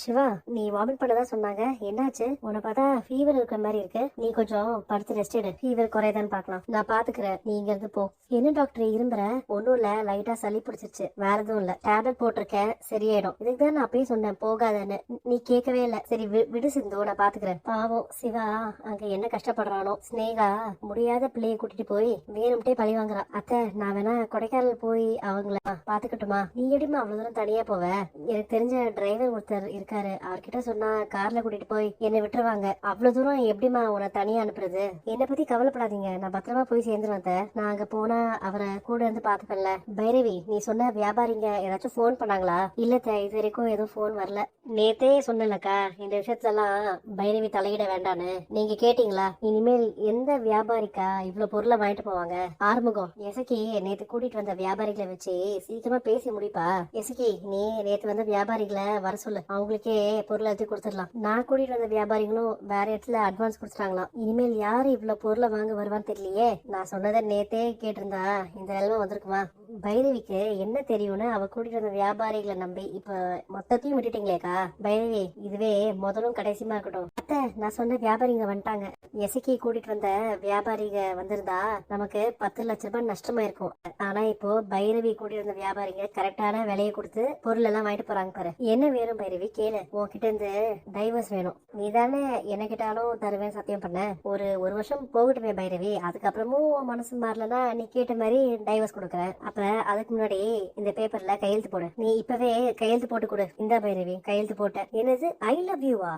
சிவா நீ வாமிட் பண்ணதா சொன்னாங்க. என்னாச்சு? உன்னை பார்த்தா ஃபீவர் இருக்கிற மாதிரி இருக்கு. நீ கொஞ்சம் படுத்து ரெஸ்ட் எடு. ஃபீவர் குறையுதான்னு பார்க்கலாம். நான் பாத்துக்கிறேன். நீ இங்க இருந்து போ. என்ன டாக்டர் இரும்புற ஒன்றும் இல்ல. லைட்டா சளி பிடிச்சிருச்சு. வேற எதுவும் இல்ல. டேப்லெட் போட்டிருக்கேன். சரியாயிடும். இதுக்கு தான் நான் அப்பயே சொன்னேன். போகாதன்னு. நீ கேட்கவே இல்ல. சரி விடு சிந்து. நான் பாத்துக்கிறேன். பாவம் சிவா. அங்க என்ன கஷ்டப்படுறானோ. ஸ்னேகா முடியாத பிள்ளைய கூட்டிட்டு போய் வேணும்ட்டே பழி வாங்குறா. அத்தை நான் வேணா கொடைக்கானல் போய் அவங்கள பாத்துக்கட்டுமா? நீ எப்படிமா அவ்வளவு தூரம் தனியா போவ. எனக்கு தெரிஞ்ச டிரைவர் ஒருத்தர் இருக்காரு. அவர்கிட்ட சொன்னா கார்ல கூட்டிட்டு போய் என்னை விட்டுருவாங்க. அவ்வளவு தூரம் எப்படிமா உன்னை தனியா அனுப்புறது? என்னை பத்தி கவலைப்படாதீங்க. நான் பத்திரமா போய் சேர்ந்துருவேன் நான் அங்க போனா அவரை கூட இருந்து பாத்துப்பேன்ல பைரவி நீ சொன்ன வியாபாரிங்க ஏதாச்சும் ஃபோன் பண்ணாங்களா? இல்ல இது வரைக்கும் எதுவும் ஃபோன் வரல. நேத்தே சொன்னலக்கா இந்த விஷயத்தெல்லாம் பைரவி தலையிட வேண்டான்னு. நீங்க கேட்டீங்களா? இனிமேல் எந்த வியாபாரிக்கா இவ்வளவு பொருளை வாங்கிட்டு போவாங்க? ஆறுமுகம் எசக்கி நேத்து கூட்டிட்டு வந்த வியாபாரிகளை வச்சு சீக்கிரமா பேசி முடிப்பா. எசக்கி நீ நேத்து வந்த வியாபாரிகளை வர சொல்லு. அவங்களுக்கு பொருளை எடுத்து கொடுத்துடலாம். நான் கூட்டிட்டு வந்த வியாபாரிகளும் வேற இடத்துல அட்வான்ஸ் கொடுத்துட்டாங்களாம். இனிமேல் யாரு இவ்வளவு பொருளை வாங்க வருவான்னு தெரியலையே. நான் சொன்னதை நேத்தே கேட்டிருந்தா இந்த நிலைமை வந்திருக்குமா? பைரவிக்கு என்ன தெரியும்னு அவ கூட்டிட்டு வந்த வியாபாரிகளை நம்பி இப்ப மொத்தத்தையும் விட்டுட்டீங்களேக்கா? பைரவி இதுவே முதலும் கடைசியுமா இருக்கட்டும். அத்தை நான் சொன்ன வியாபாரிங்க வந்துட்டாங்க. எசக்கி கூட்டிட்டு வந்த வியாபாரிக வந்திருந்தா நமக்கு பத்து லட்ச ரூபாய் நஷ்டமா இருக்கும் ஆனா இப்போ பைரவி கூட்டிட்டு வந்த வியாபாரிங்க கரெக்டான விலையை கொடுத்து பொருள் எல்லாம் வாங்கிட்டு போறாங்க பாரு. என்ன வேணும் பைரவி? கேளு. உன்கிட்ட இருந்து டைவர்ஸ் வேணும். நீ தானே என்ன கேட்டாலும் தருவேன் சத்தியம் பண்ண. ஒரு ஒரு வருஷம் போகட்டுமே பைரவி. அதுக்கப்புறமும் மனசு மாறலன்னா நீ கேட்ட மாதிரி டைவர்ஸ் கொடுக்குறேன் அப்ப அதுக்கு முன்னாடி இந்த பேப்பர்ல கையெழுத்து போடு. நீ இப்பவே கையெழுத்து போட்டு கொடு. இந்த பைரவி கையெழுத்து போட்ட. என்னது? I love யூவா